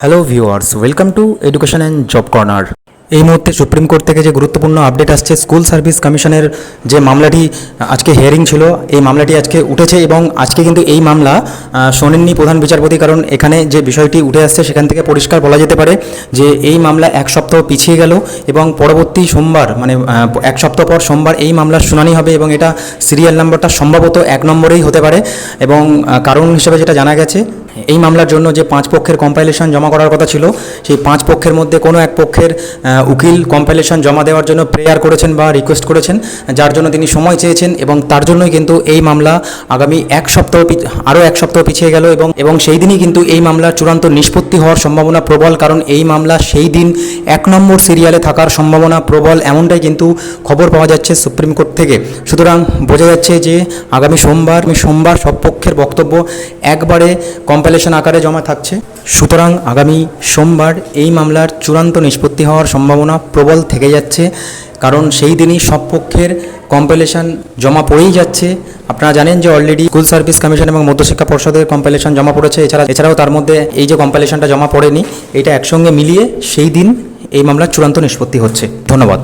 Hello viewers welcome to education and job corner এই মুহূর্তে supreme court থেকে যে গুরুত্বপূর্ণ আপডেট আসছে স্কুল সার্ভিস কমিশনের যে মামলাটি আজকে হিয়ারিং ছিল, এই মামলাটি আজকে উঠেছে এবং আজকে কিন্তু এই মামলা শোনেননি প্রধান বিচারপতি কারণ এখানে যে বিষয়টি উঠে আসছে সেখান থেকে পরিষ্কার বলা যেতে পারে যে এই মামলা এক সপ্তাহ পিছিয়ে গেল এবং পরবর্তী সোমবার মানে এক সপ্তাহ পর সোমবার এই মামলার শুনানি হবে এবং এটা সিরিয়াল নাম্বারটা সম্ভবত এক নম্বরেই হতে পারে এবং কারণ হিসেবে যেটা জানা গেছে এই মামলার জন্য যে পাঁচ পক্ষের কম্পাইলেশন জমা করার কথা ছিল, সেই পাঁচ পক্ষের মধ্যে কোনো এক পক্ষের উকিল কম্পাইলেশন জমা দেওয়ার জন্য প্রেয়ার করেছেন বা রিকোয়েস্ট করেছেন, যার জন্য তিনি সময় চেয়েছেন এবং তার জন্যই কিন্তু এই মামলা আগামী এক সপ্তাহ আরও এক সপ্তাহ পিছিয়ে গেল এবং এবং সেই দিনই কিন্তু এই মামলার চূড়ান্ত নিষ্পত্তি হওয়ার সম্ভাবনা প্রবল, কারণ এই মামলা সেই দিন এক নম্বর সিরিয়ালে থাকার সম্ভাবনা প্রবল, এমনটাই কিন্তু খবর পাওয়া যাচ্ছে সুপ্রিম কোর্ট থেকে। সুতরাং বোঝা যাচ্ছে যে আগামী সোমবার সোমবার সব পক্ষের বক্তব্য একবারে কম্পাইলেশন আকারে জমা থাকছে। সুতরাং আগামী সোমবার এই মামলার চূড়ান্ত নিষ্পত্তি হওয়ার সম্ভাবনা প্রবল থেকে যাচ্ছে, কারণ সেই দিনই সব পক্ষের কম্পাইলেশন জমা পড়েই যাচ্ছে। আপনারা জানেন যে অলরেডি স্কুল সার্ভিস কমিশন এবং মধ্যশিক্ষা পর্ষদের কম্পাইলেশন জমা পড়েছে। এছাড়া, এছাড়াও তার মধ্যে এই যে কম্পাইলেশনটা জমা পড়েনি, এটা একসঙ্গে মিলিয়ে সেই দিন এই মামলার চূড়ান্ত নিষ্পত্তি হচ্ছে। ধন্যবাদ।